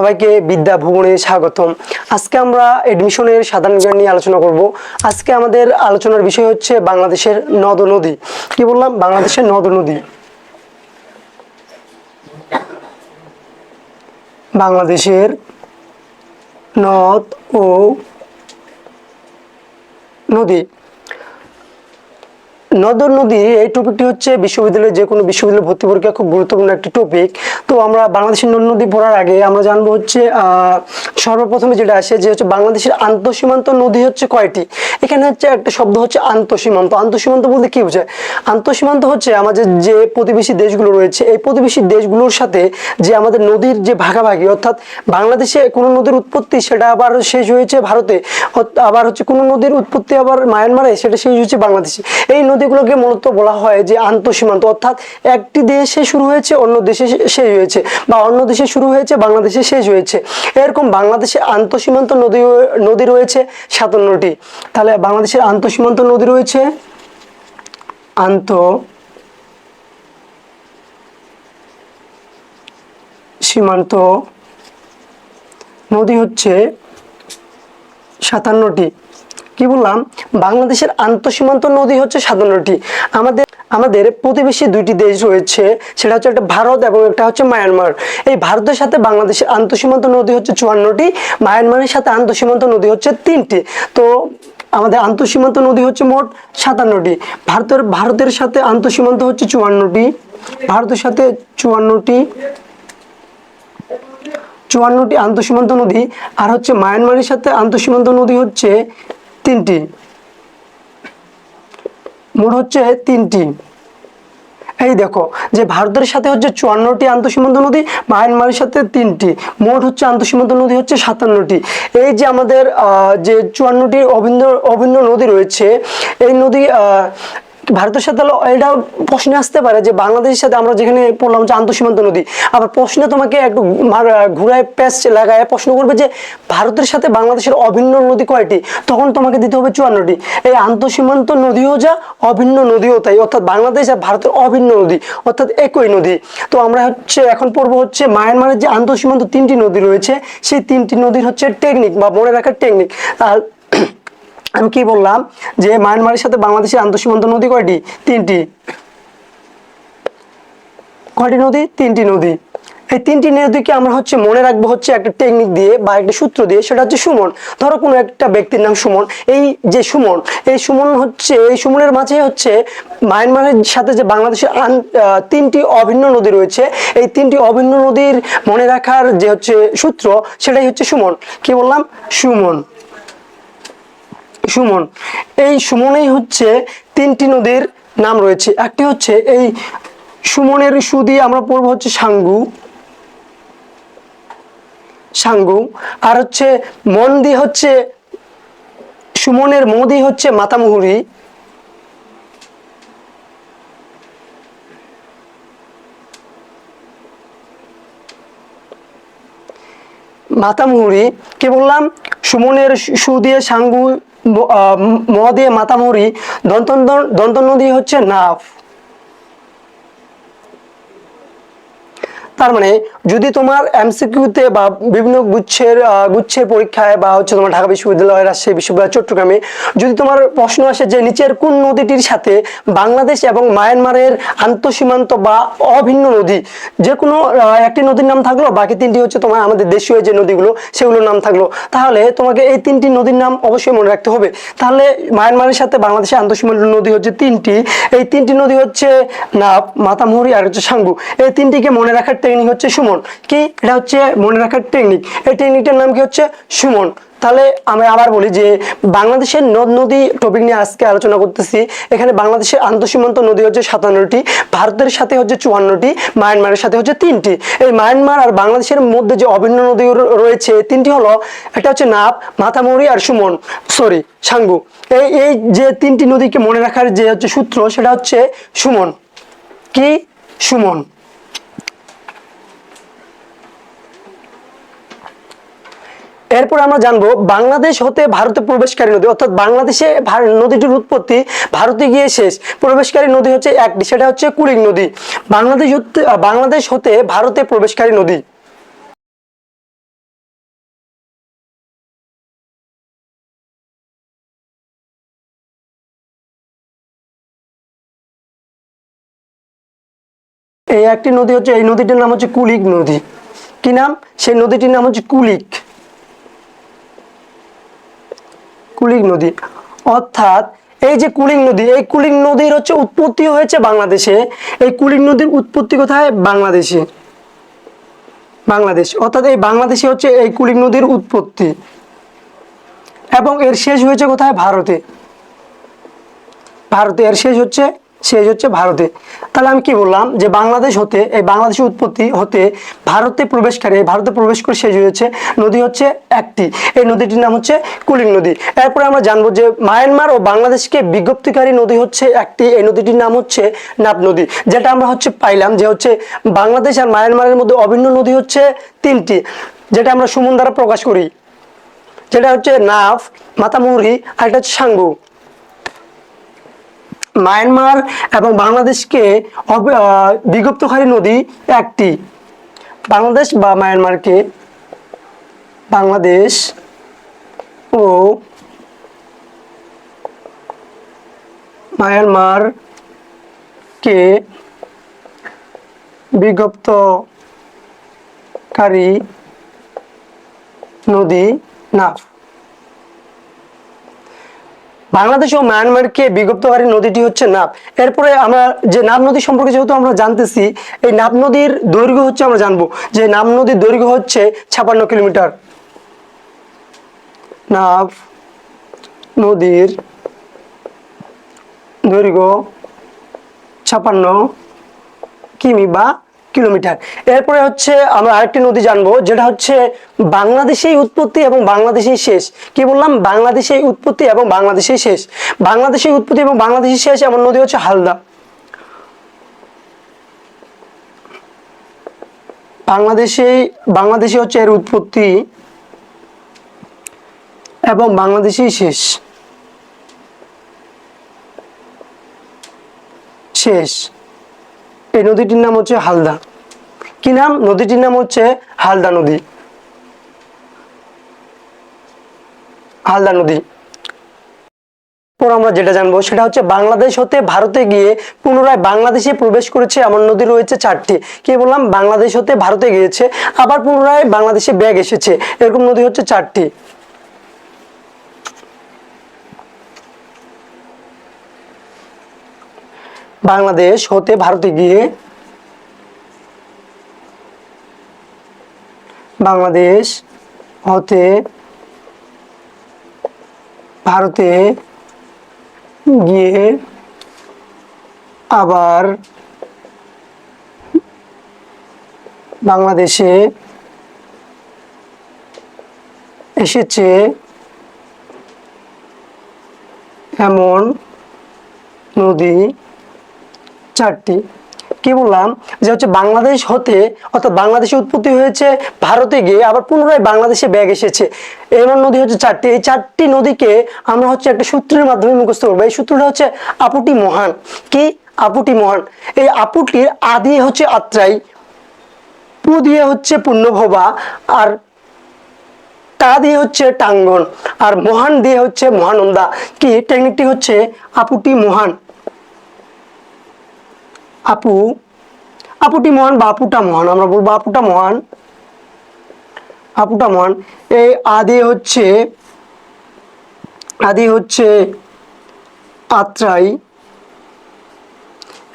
সবাইকে বিদ্যা ভুবনে স্বাগতম। আজকে আমরা এডমিশনের সাধারণ জ্ঞান নিয়ে আলোচনা করব। আজকে আমাদের আলোচনার বিষয় হচ্ছে বাংলাদেশের নদ নদী। কি বললাম? বাংলাদেশের নদ নদী। বাংলাদেশের নদ ও নদী। নদ ও নদী, এই টপিকটি হচ্ছে বিশ্ববিদ্যালয়ে যে কোনো বিশ্ববিদ্যালয় ভর্তি পরীক্ষা খুব গুরুত্বপূর্ণ একটি টপিক তো আমরা বাংলাদেশের নদ নদী পড়ার আগে আমরা জানব হচ্ছে সর্বপ্রথমে যেটা আসে যে হচ্ছে বাংলাদেশের আন্তঃসীমান্ত নদী হচ্ছে কয়টি? এখানে হচ্ছে একটা শব্দ হচ্ছে আন্তঃসীমান্ত। আন্তঃসীমান্ত বলতে কি বোঝায়? আন্তঃসীমান্ত হচ্ছে আমাদের যে প্রতিবেশী দেশগুলো রয়েছে, এই প্রতিবেশী দেশগুলোর সাথে যে আমাদের নদীর যে ভাগাভাগি, অর্থাৎ বাংলাদেশে কোনো নদীর উৎপত্তি সেটা আবার শেষ হয়েছে ভারতে আবার হচ্ছে কোনো নদীর উৎপত্তি আবার মায়ানমারে, সেটা শেষ হয়েছে বাংলাদেশে। এই নদীগুলোকে মূলত বলা হয় যে আন্তঃসীমান্ত, অর্থাৎ একটি দেশে শুরু হয়েছে, অন্য দেশে শেষ হয়েছে, বা অন্য দেশে শুরু হয়েছে, বাংলাদেশে শেষ হয়েছে। এরকম বাংলাদেশে আন্তঃসীমান্ত নদী নদী রয়েছে সাতান্নটি। তাহলে বাংলাদেশের আন্তঃসীমান্ত নদী রয়েছে আন্ত সীমান্ত নদী হচ্ছে সাতান্নটি। কি বললাম? বাংলাদেশের আন্তঃসীমান্ত নদী হচ্ছে সাতান্নটি আমাদের আমাদের প্রতিবেশী দুইটি দেশ রয়েছে, সেটা হচ্ছে একটা ভারত এবং একটা হচ্ছে মায়ানমার। এই ভারতের সাথে বাংলাদেশের আন্তঃসীমান্ত নদী হচ্ছে চুয়ান্নটি, মায়ানমারের সাথে আন্তঃসীমান্ত নদী হচ্ছে তিনটি। তো আমাদের আন্তঃসীমান্ত নদী হচ্ছে মোট সাতান্নটি। ভারতের ভারতের সাথে আন্তঃসীমান্ত হচ্ছে চুয়ান্নটি। ভারতের সাথে চুয়ান্নটি চুয়ান্নটি আন্তঃসীমান্ত নদী। আর হচ্ছে মায়ানমারের সাথে আন্তঃসীমান্ত নদী হচ্ছে তিনটি। মোট হচ্ছে তিনটি। এই দেখো, যে ভারতের সাথে হচ্ছে চুয়ান্নটি আন্তঃসীমান্ত নদী, মায়ানমারের সাথে তিনটি। মোট হচ্ছে আন্তঃসীমান্ত নদী হচ্ছে সাতান্নটি। এই যে আমাদের যে চুয়ান্নটি অভিন্ন অভিন্ন নদী রয়েছে, এই নদী ভারতের সাথে এটা প্রশ্নে আসতে পারে যে বাংলাদেশের সাথে আমরা যেখানে পড়লাম যে আন্তঃসীমান্ত নদী, আবার প্রশ্নে তোমাকে একটু ঘুরায় প্যাচ লাগায় প্রশ্ন করবে যে ভারতের সাথে বাংলাদেশের অভিন্ন নদী কয়টি? তখন তোমাকে দিতে হবে চুয়ান্নটি। এই আন্তঃসীমান্ত নদীও যা, অভিন্ন নদীও তাই। অর্থাৎ বাংলাদেশ আর ভারতের অভিন্ন নদী, অর্থাৎ একই নদী। তো আমরা হচ্ছে এখন পড়ব হচ্ছে মায়ানমারের যে আন্তঃসীমান্ত তিনটি নদী রয়েছে, সেই তিনটি নদীর হচ্ছে টেকনিক বা মনে রাখার টেকনিক আর আমি কি বললাম? যে মায়ানমারের সাথে বাংলাদেশের আন্তঃসীমান্ত নদী কয়টি? তিনটি। কয়টি নদী? তিনটি নদী। এই তিনটি নদীকে আমরা হচ্ছে মনে রাখব হচ্ছে একটা টেকনিক দিয়ে বা একটা সূত্র দিয়ে, সেটা হচ্ছে সুমন। ধরো কোনো একটা ব্যক্তির নাম সুমন। এই যে সুমন, এই সুমন হচ্ছে, এই সুমনের মাঝে হচ্ছে মায়ানমারের সাথে যে বাংলাদেশের তিনটি অভিন্ন নদী রয়েছে, এই তিনটি অভিন্ন নদীর মনে রাখার যে হচ্ছে সূত্র, সেটাই হচ্ছে সুমন। কি বললাম? সুমন। সুমন। এই সুমনেই হচ্ছে তিনটি নদীর নাম রয়েছে। একটি হচ্ছে এই সুমনের সু দিয়ে আমরা পড়ব হচ্ছে সাঙ্গু। সাঙ্গু। আর হচ্ছে মন দিয়ে হচ্ছে সুমনের ম দিয়ে হচ্ছে মাতামুহুরি। মাতামুহুরি। কে বললাম? সুমনের সু দিয়ে সাঙ্গু ম- দিয়ে মাতামুহুরি দন্ত দন্ত নদী হচ্ছে নাফ তার মানে যদি তোমার এমসিকিউতে বা বিভিন্ন গুচ্ছের গুচ্ছের পরীক্ষায় বা হচ্ছে তোমার ঢাকা বিশ্ববিদ্যালয়, রাজশাহী বিশ্ববিদ্যালয়, চট্টগ্রামে যদি তোমার প্রশ্ন আসে যে নিচের কোন নদীটির সাথে বাংলাদেশ এবং মায়ানমারের আন্তঃসীমান্ত বা অভিন্ন নদী, যে কোনো একটি নদীর নাম থাকল, বাকি তিনটি হচ্ছে তোমার আমাদের দেশীয় যে নদীগুলো, সেগুলোর নাম থাকল, তাহলে তোমাকে এই তিনটি নদীর নাম অবশ্যই মনে রাখতে হবে। তাহলে মায়ানমারের সাথে বাংলাদেশের আন্তঃসীমান্ত নদী হচ্ছে তিনটি, এই তিনটি নদী হচ্ছে নাপ মাতামুহুরি আর হচ্ছে সাঙ্গু, এই তিনটিকে মনে রাখার টেকনিক হচ্ছে সুমন। কি? এটা হচ্ছে মনে রাখার টেকনিক এই টেকনিকটার নাম কি হচ্ছে? সুমন। তাহলে আমি আবার বলি যে বাংলাদেশের নদ নদী টপিক নিয়ে আজকে আলোচনা করতেছি। এখানে বাংলাদেশের আন্তঃসীমান্ত নদী হচ্ছে সাতান্নটি, ভারতের সাথে হচ্ছে চুয়ান্নটি, মায়ানমারের সাথে হচ্ছে তিনটি। এই মায়ানমার আর বাংলাদেশের মধ্যে যে অভিন্ন নদী রয়েছে, তিনটি হলো একটা হচ্ছে নাপ, মাথামুড়ি আর সুমন। সরি সাঙ্গু। এই এই যে তিনটি নদীকে মনে রাখার যে হচ্ছে সূত্র, সেটা হচ্ছে সুমন। কি? সুমন। এরপর আমরা জানব বাংলাদেশ হতে ভারতে প্রবেশকারী নদী, অর্থাৎ বাংলাদেশে নদীটির উৎপত্তি ভারতে গিয়ে শেষ। প্রবেশকারী নদী হচ্ছে এক সেটা হচ্ছে কুড়িং নদী। বাংলাদেশ বাংলাদেশ হতে ভারতে প্রবেশকারী নদী। এই একটি নদী হচ্ছে এই নদীটির নাম হচ্ছে কুলিক নদী। কি নাম? সেই নদীটির নাম হচ্ছে কুলিক কুলিক নদী। অর্থাৎ এই যে কুলিং নদী, এই কুলিং নদীর হচ্ছে উৎপত্তি হয়েছে বাংলাদেশে। এই কুলিং নদীর উৎপত্তি কোথায়? বাংলাদেশে। বাংলাদেশ। অর্থাৎ এই বাংলাদেশে হচ্ছে এই কুলিং নদীর উৎপত্তি। এবং এর শেষ হয়েছে কোথায়? ভারতে। ভারতে এর শেষ হচ্ছে শেষ হচ্ছে ভারতে। তাহলে আমি কি বললাম? যে বাংলাদেশ হতে, এই বাংলাদেশের উৎপত্তি হতে ভারতে প্রবেশকারী ভারতে প্রবেশ করে শেষ হয়েছে নদী হচ্ছে একটি। এই নদীটির নাম হচ্ছে কুলিং নদী। এরপরে আমরা জানব যে মায়ানমার ও বাংলাদেশকে বিজ্ঞপ্তিকারী নদী হচ্ছে একটি। এই নদীটির নাম হচ্ছে নাব নদী। যেটা আমরা হচ্ছে পাইলাম যে হচ্ছে বাংলাদেশ আর মায়ানমারের মধ্যে অভিন্ন নদী হচ্ছে তিনটি, যেটা আমরা সুমন দ্বারা প্রকাশ করি। যেটা হচ্ছে নাফ মাতামুহুরি আর একটা হচ্ছে সাঙ্গু। মায়ানমার এবং বাংলাদেশকে বিজ্ঞপ্তকারী নদী একটি। বাংলাদেশ বা মায়ানমারকে বাংলাদেশ ও মায়ানমারকে বিজ্ঞপ্তকারী নদী নাফ বাংলাদেশ ও মায়ানমারকে বিজ্ঞপ্তকারী নদীটি হচ্ছে নাব এরপরে আমরা যে নাব নদী সম্পর্কে যেহেতু আমরা জানতেছি, এই নাব নদীর দৈর্ঘ্য হচ্ছে আমরা জানব যে নাব নদীর দৈর্ঘ্য হচ্ছে ছাপান্ন কিলোমিটার। নাব নদীর দৈর্ঘ্য ছাপান্ন কিমি বা কিলোমিটার। এরপরে হচ্ছে আমরা আরেকটি নদী জানব, যেটা হচ্ছে বাংলাদেশেই উৎপত্তি এবং বাংলাদেশেই শেষ। কি বললাম? বাংলাদেশেই উৎপত্তি এবং বাংলাদেশেই শেষ। বাংলাদেশেই উৎপত্তি এবং বাংলাদেশেই শেষ এমন নদী হচ্ছে হালদা। বাংলাদেশেই বাংলাদেশে হচ্ছে এর উৎপত্তি এবং বাংলাদেশেই শেষ। শেষ। এই নদীটির নাম হচ্ছে হালদা। কি নাম? নদীটির নাম হচ্ছে হালদা নদী। হালদা নদী। পর আমরা যেটা জানব, সেটা হচ্ছে বাংলাদেশ হতে ভারতে গিয়ে পুনরায় বাংলাদেশে প্রবেশ করেছে এমন নদী রয়েছে চারটি। কি বললাম? বাংলাদেশ হতে ভারতে গিয়েছে, আবার পুনরায় বাংলাদেশে ব্যাগ এসেছে। এরকম নদী হচ্ছে চারটি। বাংলাদেশ হতে ভারতে গিয়ে বাংলাদেশ হতে ভারতে গিয়ে আবার বাংলাদেশে এসেছে এমন নদী চারটি। কি বললাম? যে হচ্ছে বাংলাদেশ হতে অর্থাৎ বাংলাদেশে উৎপত্তি হয়েছে, ভারতে গিয়ে আবার পুনরায় বাংলাদেশে ব্যাগ এসেছে। এমন নদী হচ্ছে চারটি। এই চারটি নদীকে আমরা হচ্ছে একটা সূত্রের মাধ্যমে মুখস্থ করব। এই সূত্রটা হচ্ছে আপুটি মহান। কি? আপুটি মহান। এই আপুটির আদি হচ্ছে আত্রাই, পু দিয়ে হচ্ছে পুণ্যভবা, আর তা দিয়ে হচ্ছে টাঙ্গন, আর মহান দিয়ে হচ্ছে মহানন্দা। কি? টেকনিকটি হচ্ছে আপুটি মহান। আপু, আপুটি মহান বা আপুটা মহান, আমরা বলব আপুটা মহান। আপুটা মহান। এই আদি হচ্ছে আদি হচ্ছে আত্রাই।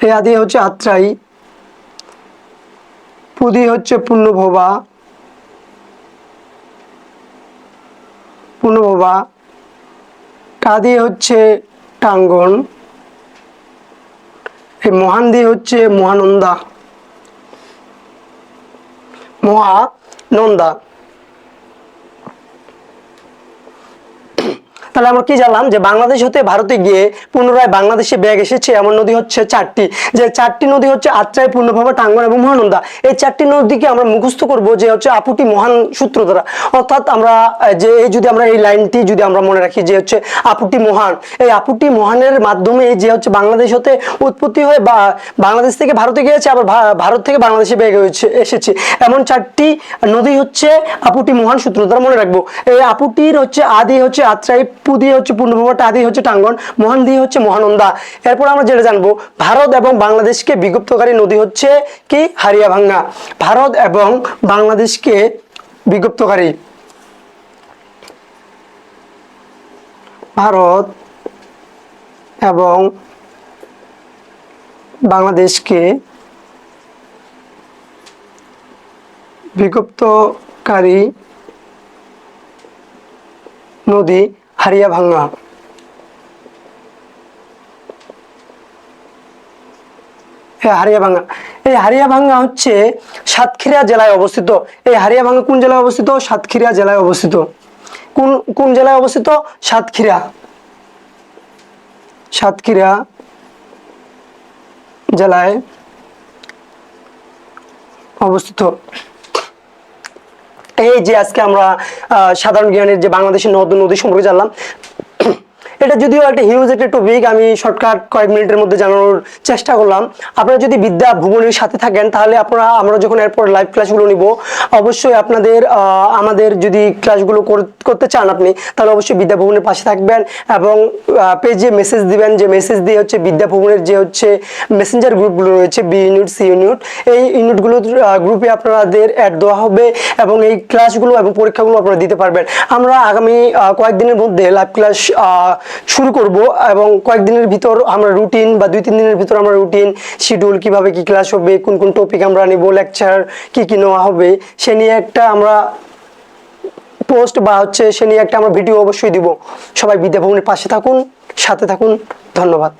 এই আদি হচ্ছে আত্রাই। পুদি হচ্ছে পূর্ণভবা পূর্ণভবা কাদি হচ্ছে টাঙ্গন। এই মহান দিয়ে হচ্ছে মহানন্দা। মহানন্দা। তাহলে আমরা কি জানলাম যে বাংলাদেশ হতে ভারতে গিয়ে পুনরায় বাংলাদেশে ব্যাগ এসেছে? এমন নদী হচ্ছে চারটি। যে চারটি নদী হচ্ছে আত্রাই, পূর্ণভবা, টাঙ্গন এবং মহানন্দা। এই চারটি নদীকে আমরা মুখস্থ করব যে হচ্ছে আপুটি মহান সূত্র দ্বারা। অর্থাৎ আমরা যে এই যদি আমরা এই লাইনটি যদি আমরা মনে রাখি যে হচ্ছে আপুটি মহান, এই আপুটি মহানের মাধ্যমে যে হচ্ছে বাংলাদেশ হতে উৎপত্তি হয়ে বা বাংলাদেশ থেকে ভারতে গিয়েছে, আবার ভারত থেকে বাংলাদেশে ব্যাগ হয়েছে, এসেছে। এমন চারটি নদী হচ্ছে আপুটি মহান সূত্র দ্বারা মনে রাখব। এই আপুটির হচ্ছে আদি হচ্ছে আত্রাই পু দিয়ে হচ্ছে পূর্ণভবা টা দিয়ে হচ্ছে টাঙ্গন, মহান দিয়ে হচ্ছে মহানন্দা। এরপর আমরা যেটা জানব, ভারত এবং বাংলাদেশকে বিগুপ্তকারী নদী হচ্ছে কি? হারিয়াভাঙ্গা। ভারত এবং বাংলাদেশকে বিগুপ্তকারী। ভারত এবং বাংলাদেশকে বিগুপ্তকারী নদী হারিয়াভাঙ্গা এই হারিয়াভাঙ্গা এই হারিয়াভাঙ্গা হচ্ছে সাতক্ষীরা জেলায় অবস্থিত। এই হারিয়াভাঙ্গা কোন জেলায় অবস্থিত? সাতক্ষীরা জেলায় অবস্থিত। কোন কোন জেলায় অবস্থিত? সাতক্ষীরা। সাতক্ষীরা জেলায় অবস্থিত। এই যে আজকে আমরা সাধারণ জ্ঞানের যে বাংলাদেশের নদ নদী সম্পর্কে জানলাম এটা যদিও একটা হিউজ একটা টপিক আমি শর্টকাট কয়েক মিনিটের মধ্যে জানানোর চেষ্টা করলাম। আপনারা যদি বিদ্যা ভুবনের সাথে থাকেন, তাহলে আপনারা, আমরা যখন এরপর লাইভ ক্লাসগুলো নিব, অবশ্যই আপনাদের আমাদের যদি ক্লাসগুলো কর- করতে চান আপনি, তাহলে অবশ্যই বিদ্যা ভবনের পাশে থাকবেন এবং পেজে মেসেজ দিবেন। যে মেসেজ দিয়ে হচ্ছে বিদ্যা ভবনের যে হচ্ছে মেসেঞ্জার গ্রুপগুলো রয়েছে বি ইউনিট সি ইউনিট এই ইউনিটগুলো গ্রুপে আপনাদের অ্যাড দেওয়া হবে এবং এই ক্লাসগুলো এবং পরীক্ষাগুলো আপনারা দিতে পারবেন। আমরা আগামী কয়েকদিনের মধ্যে লাইভ ক্লাস শুরু করব এবং কয়েকদিনের ভিতর আমরা রুটিন বা দুই, তিন দিনের ভিতর আমরা রুটিন শিডিউল কীভাবে কি ক্লাস হবে, কোন কোন টপিক আমরা নেব লেকচার কি কি নেওয়া হবে, সে নিয়ে একটা আমরা পোস্ট বা হচ্ছে সে নিয়ে একটা আমরা ভিডিও অবশ্যই দিব। সবাই বিদ্যাভবনের পাশে থাকুন, সাথে থাকুন, ধন্যবাদ।